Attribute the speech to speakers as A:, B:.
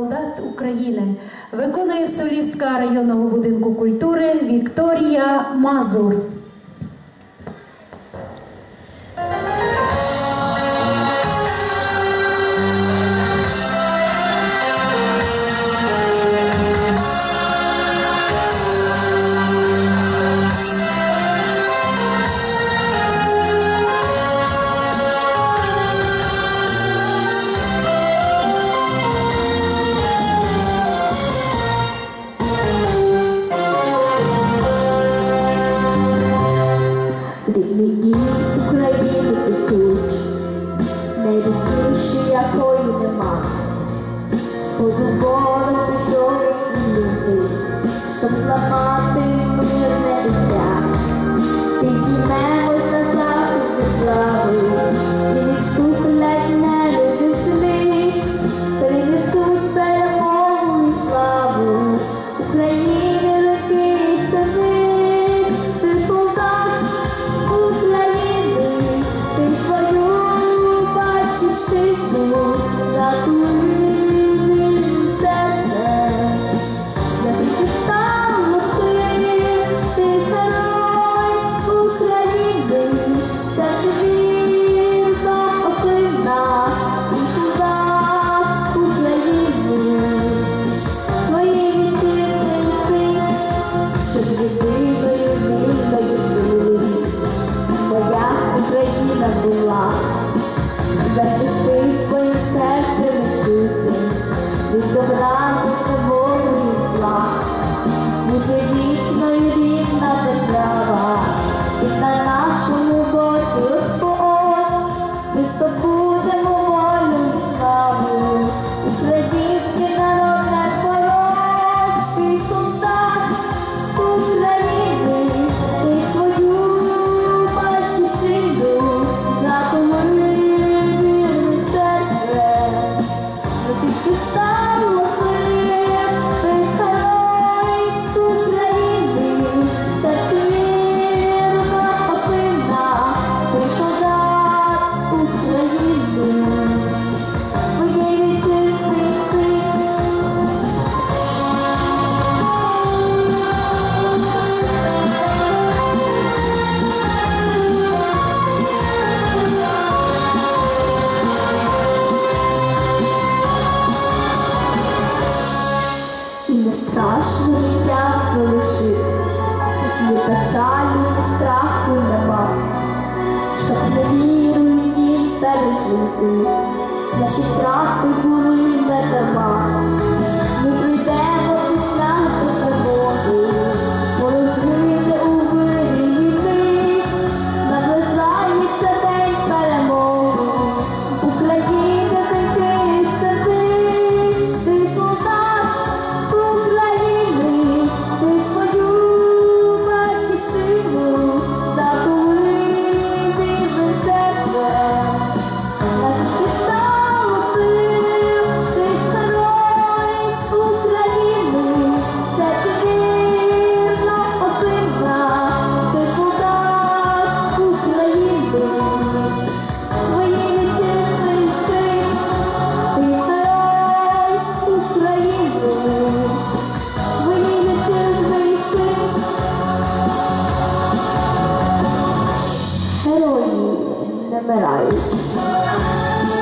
A: Солдат України виконує солістка районного будинку культури Вікторія Мазур.
B: fogo bom. веселись, Україна була, захисти своїм серцем вкусне, від добра за тобою зла, буде вічною рідна держава, і на нашому. Наші страхи були не дарма. How do?